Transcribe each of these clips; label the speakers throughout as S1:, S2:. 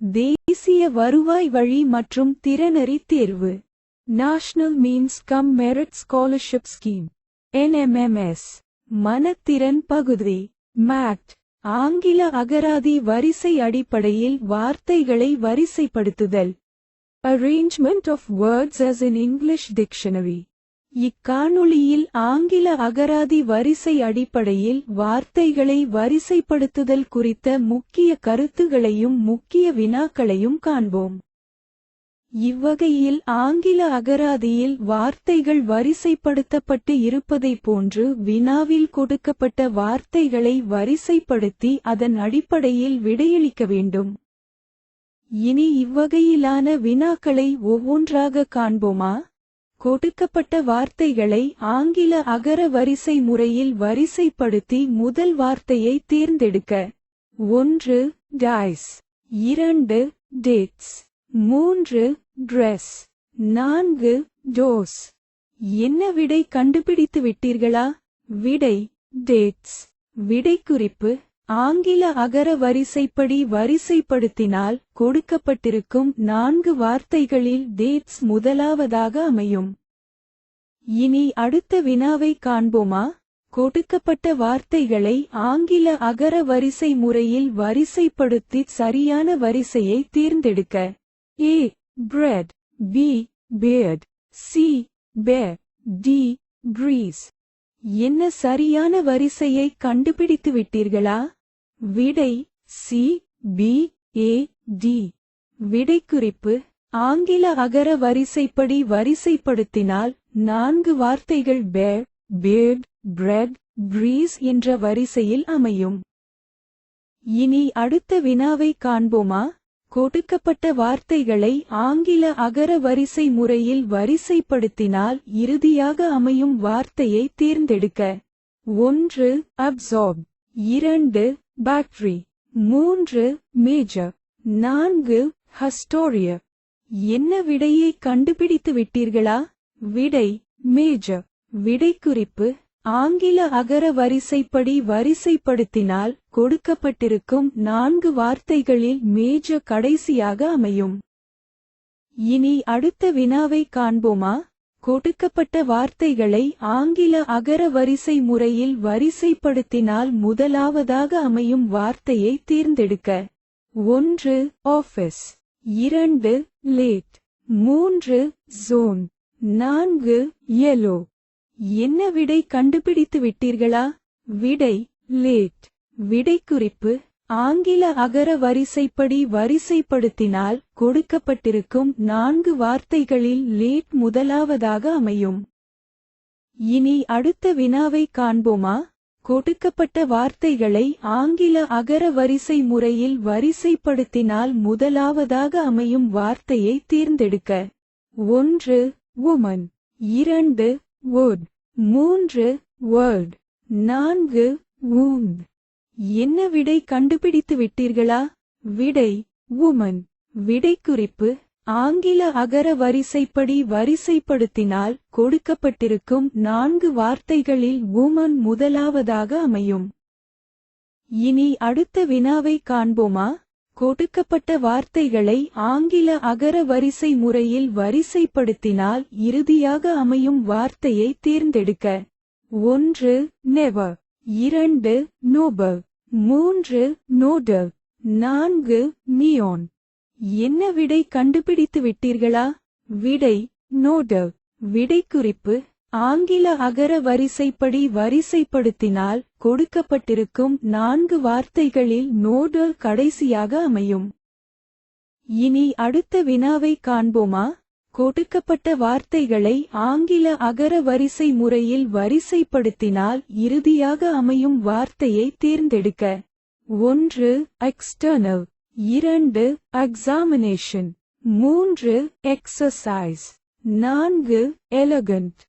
S1: தேசிய வருவாய் வழி மற்றும் திறனறி தேர்வு. National means cum merit scholarship scheme NMMS மனத்திறன் பகுதி. மேக்ட் ஆங்கில அகராதி வரிசை அடிப்படையில் வார்த்தைகளை வரிசைப்படுத்துதல். Arrangement of words as in English dictionary இக்காணொளியில் ஆங்கில அகராதி வரிசை அடிப்படையில் வார்த்தைகளை வரிசைப்படுத்துதல் குறித்த முக்கிய கருத்துகளையும் முக்கிய வினாக்களையும் காண்போம். இவ்வகையில் ஆங்கில அகராதியில் வார்த்தைகள் வரிசைப்படுத்தப்பட்டு இருப்பதைப் போன்று வினாவில் கொடுக்கப்பட்ட வார்த்தைகளை வரிசைப்படுத்தி அதன் அடிப்படையில் விடையளிக்க வேண்டும். இனி இவ்வகையிலான வினாக்களை ஒவ்வொன்றாக காண்போமா? கொடுக்கப்பட்ட வார்த்தைகளை ஆங்கில அகர வரிசை முறையில் வரிசைப்படுத்தி முதல் வார்த்தையை தேர்ந்தெடுக்க. ஒன்று டைஸ் இரண்டு டேட்ஸ் மூன்று ட்ரெஸ் நான்கு டோஸ் என்ன விடை கண்டுபிடித்து விட்டீர்களா விடை டேட்ஸ் விடை குறிப்பு ஆங்கில அகர வரிசைப்படி வரிசைப்படுத்தினால் கொடுக்கப்பட்டிருக்கும் நான்கு வார்த்தைகளில் டேட்ஸ் முதலாவதாக அமையும். இனி அடுத்த வினாவை காண்போமா? கொடுக்கப்பட்ட வார்த்தைகளை ஆங்கில அகர வரிசை முறையில் வரிசைப்படுத்தி சரியான வரிசையை தேர்ந்தெடுக்க. A bread B bird C bay D breeze என்ன சரியான வரிசையை கண்டுபிடித்து விட்டீர்களா விடை சி பி ஏ டி விடைக்குறிப்பு ஆங்கில அகர வரிசைப்படி வரிசைப்படுத்தினால் நான்கு வார்த்தைகள் பேர் பேர்ட் பிரெட் பிரீஸ் என்ற வரிசையில் அமையும். இனி அடுத்த வினாவை காண்போமா? கொடுக்கப்பட்ட வார்த்தைகளை ஆங்கில அகர வரிசை முறையில் வரிசைப்படுத்தினால் இறுதியாக அமையும் வார்த்தையை தேர்ந்தெடுக்க. ஒன்று அப்சார்ப் இரண்டு பேக்டரி மூன்று மேஜர் நான்கு ஹஸ்டோரிய என்ன விடையை கண்டுபிடித்து விட்டீர்களா? விடை மேஜர் விடை குறிப்பு ஆங்கில அகர வரிசைப்படி வரிசைப்படுத்தினால் கொடுக்கப்பட்டிருக்கும் நான்கு வார்த்தைகளில் மேஜர் கடைசியாக அமையும். இனி அடுத்த வினாவை காண்போமா? கொடுக்கப்பட்ட வார்த்தைகளை ஆங்கில அகர வரிசை முறையில் வரிசைப்படுத்தினால் முதலாவதாக அமையும் வார்த்தையை தேர்ந்தெடுக்க. ஒன்று ஆஃபீஸ் இரண்டு லேட் மூன்று ஜோன் நான்கு எலோ என்ன விடை கண்டுபிடித்து விட்டீர்களா விடை லேட் விடை குறிப்பு ஆங்கில அகர வரிசைப்படி வரிசைப்படுத்தினால் கொடுக்கப்பட்டிருக்கும் நான்கு வார்த்தைகளில் லேட் முதலாவதாக அமையும். இனி அடுத்த வினாவை காண்போமா? கொடுக்கப்பட்ட வார்த்தைகளை ஆங்கில அகர வரிசை முறையில் வரிசைப்படுத்தினால் முதலாவதாக அமையும் வார்த்தையை தேர்ந்தெடுக்க. ஒன்று உமன் இரண்டு வுட் மூன்று வேர்ட் நான்கு wound. என்ன விடை கண்டுபிடித்து விட்டீர்களா? விடை உமன் விடை குறிப்பு ஆங்கில அகர வரிசைப்படி வரிசைப்படுத்தினால் கொடுக்கப்பட்டிருக்கும் நான்கு வார்த்தைகளில் உமன் முதலாவதாக அமையும். இனி அடுத்த வினாவை காண்போமா? கொடுக்கப்பட்ட வார்த்தைகளை ஆங்கில அகர வரிசை முறையில் வரிசைப்படுத்தினால் இறுதியாக அமையும் வார்த்தையை தேர்ந்தெடுக்க. ஒன்று நெவர் இரண்டு நோபவ் மூன்று நோடல் நான்கு நியோன். என்ன விடை கண்டுபிடித்து விட்டீர்களா? விடை நோடல் விடை குறிப்பு ஆங்கில அகர வரிசைப்படி வரிசைப்படுத்தினால் கொடுக்கப்பட்டிருக்கும் நான்கு வார்த்தைகளில் நோடல் கடைசியாக அமையும். இனி அடுத்த வினாவை காண்போமா? கொடுக்கப்பட்ட வார்த்தைகளை ஆங்கில அகர வரிசை முறையில் வரிசைப்படுத்தினால் இறுதியாக அமையும் வார்த்தையை தேர்ந்தெடுக்க. ஒன்று எக்ஸ்டர்னல் இரண்டு எக்ஸாமினேஷன் மூன்று எக்ஸசைஸ் நான்கு எலகண்ட்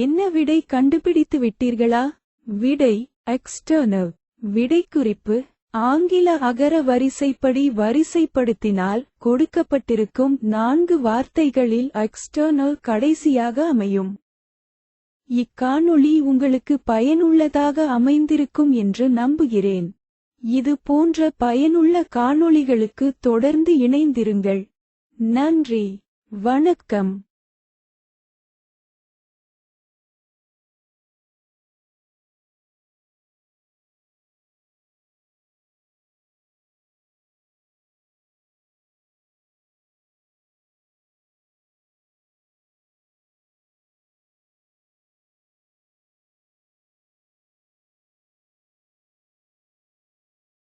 S1: என்ன விடை கண்டுபிடித்து விட்டீர்களா விடை எக்ஸ்டர்னல் விடை குறிப்பு ஆங்கில அகர வரிசைப்படி வரிசைப்படுத்தினால் கொடுக்கப்பட்டிருக்கும் நான்கு வார்த்தைகளில் எக்ஸ்டர்னல் கடைசியாக அமையும். இக்காணொளி உங்களுக்கு பயனுள்ளதாக அமைந்திருக்கும் என்று நம்புகிறேன். இது போன்ற பயனுள்ள காணொளிகளுக்கு தொடர்ந்து இணைந்திருங்கள். நன்றி. வணக்கம்.